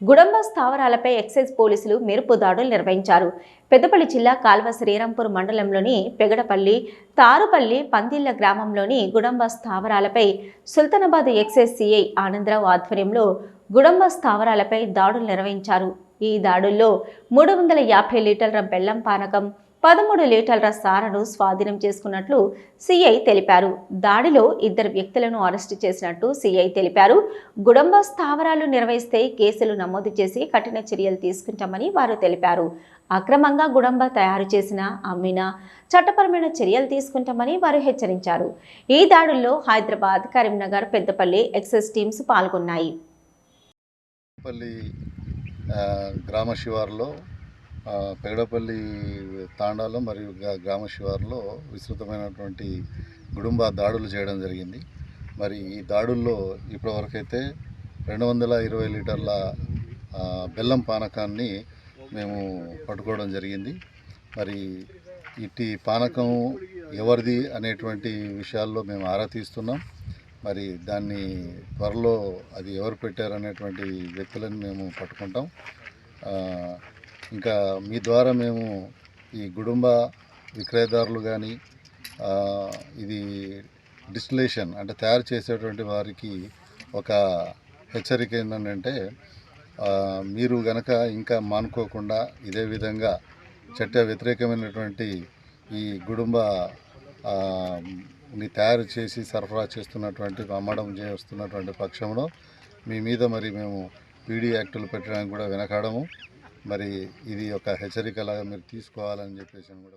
గుడంబ స్థావరాలపై excise పోలీసులు మెరుపు దాడులు నిర్వహించారు. పెద్దపల్లి జిల్లా కాల్వ శ్రీరాంపూర్ మండలంలోని పెగడపల్లి తారుపల్లి పందిళ్ళ గ్రామంలోని గుడంబ స్థావరాలపై సుల్తానాబాద్ ఎక్సైజ్ సిఐ ఆనందరావు ఆధ్వర్యంలో గుడంబ స్థావరాలపై దాడులు నిర్వహించారు. ఈ దాడుల్లో మూడు వందల యాభై లీటర్ల బెల్లం పానకం పదమూడు లీటర్ల సారను స్వాధీనం చేసుకున్నట్లు సిఐ తెలిపారు. దాడిలో ఇద్దరు వ్యక్తులను అరెస్టు చేసినట్టు సిఐ తెలిపారు. గుడంబ స్థావరాలు నిర్వహిస్తే కేసులు నమోదు చేసి కఠిన చర్యలు తీసుకుంటామని వారు తెలిపారు. అక్రమంగా గుడంబ తయారు చేసిన అమ్మిన చట్టపరమైన చర్యలు తీసుకుంటామని వారు హెచ్చరించారు. ఈ దాడుల్లో హైదరాబాద్ కరీంనగర్ పెద్దపల్లి ఎక్సైజ్ టీమ్స్ పాల్గొన్నాయి. గ్రామ శివారులో పెగడపల్లి తాండాలో మరియు గ్రామ శివారులో విస్తృతమైనటువంటి గుడుంబ దాడులు చేయడం జరిగింది. మరి ఈ దాడుల్లో ఇప్పటివరకైతే రెండు వందల ఇరవై లీటర్ల బెల్లం పానకాన్ని మేము పట్టుకోవడం జరిగింది. మరి ఇట్టి పానకం ఎవరిది అనేటువంటి విషయాల్లో మేము ఆరా తీస్తున్నాం. మరి దాన్ని త్వరలో అది ఎవరు పెట్టారనేటువంటి వ్యక్తులను మేము పట్టుకుంటాం. ఇంకా మీ ద్వారా మేము ఈ గుడుంబ విక్రయదారులు కానీ ఇది డిస్టిలేషన్ అంటే తయారు చేసేటువంటి వారికి ఒక హెచ్చరిక ఏంటంటే మీరు గనక ఇంకా మానుకోకుండా ఇదే విధంగా చట్ట వ్యతిరేకమైనటువంటి ఈ గుడుంబ ని తయారు చేసి సరఫరా చేస్తున్నటువంటి అమ్మడం చేస్తున్నటువంటి పక్షంలో మీ మీద మరి మేము పీడీ యాక్టులు పెట్టడానికి కూడా వెనకాడము. మరి ఇది ఒక హెచ్చరికలాగా మీరు తీసుకోవాలని చెప్పేసి కూడా